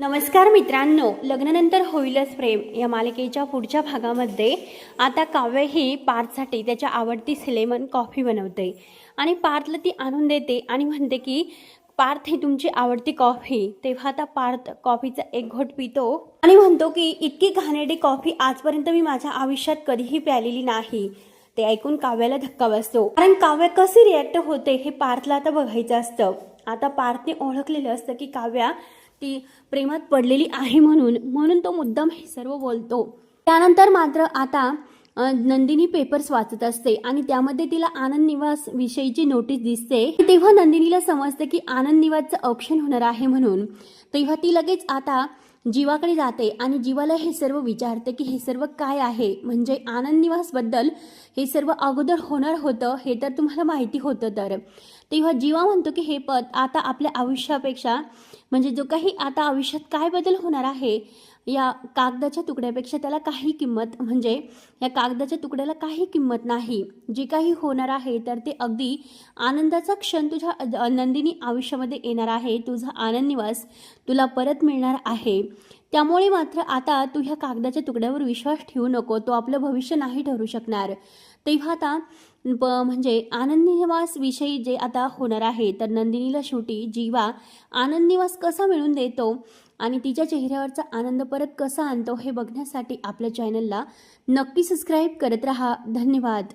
नमस्कार मित्रांनो लग्नानंतर होईलच प्रेम या मालिकेच्या पुढच्या भागामध्ये. आता काव्य ही पार्थसाठी त्याच्या आवडती सिलेमन कॉफी बनवते आणि पार्थला ती आणून देते आणि म्हणते की पार्थ ही तुमची आवडती कॉफी. तेव्हा आता पार्थ कॉफीचा एक घोट पितो आणि म्हणतो की इतकी घाणेरडी कॉफी आजपर्यंत मी माझ्या आयुष्यात कधीही प्यालेली नाही. ते ऐकून काव्याला धक्का बसतो. कारण काव्य कसे रिॲक्ट होते हे पार्थला आता बघायचं असतं. आता पार्थने ओळखलेलं असतं की काव्या ती प्रेमात पडलेली आहे म्हणून म्हणून तो मुद्दाम हे सर्व बोलतो. त्यानंतर मात्र आता नंदिनी पेपर्स वाचत असते आणि त्यामध्ये तिला आनंद निवास विषयीची नोटीस दिसते. तेव्हा नंदिनीला समजते की आनंद निवासचं ऑप्शन होणार आहे म्हणून. तेव्हा ती लगेच आता जीवाकडे जाते आणि जीवाला हे सर्व विचारते की हे सर्व काय आहे? म्हणजे आनंद निवासबद्दल हे सर्व अगोदर होणार होतं हे तर तुम्हाला माहिती होतं तर. तेव्हा जीवा म्हणतो की हे पद आता आपल्या आयुष्यापेक्षा म्हणजे जो काही आता आयुष्यात काय बदल होणार आहे या कागदाच्या तुकड्यापेक्षा त्याला काही किंमत म्हणजे या कागदाच्या तुकड्याला काही किंमत नाही. जे काही होणार आहे तर ते अगदी आनंदाचा क्षण तुझ्या नंदिनी आयुष्यामध्ये येणार आहे. तुझा आनंद निवास तुला परत मिळणार आहे. त्यामुळे मात्र आता तू ह्या कागदाच्या तुकड्यावर विश्वास ठेवू नको. तो आपलं भविष्य नाही ठरू शकणार. तेव्हा आता प म्हणजे आनंद निवास विषयी जे आता होणार आहे तर नंदिनीला शेवटी जीवा आनंद निवास कसा मिळून देतो आणि तिच्या चेहऱ्यावरचा आनंद परत कसा आणतो हे बघण्यासाठी आपल्या चॅनलला नक्की सबस्क्राईब करत रहा. धन्यवाद.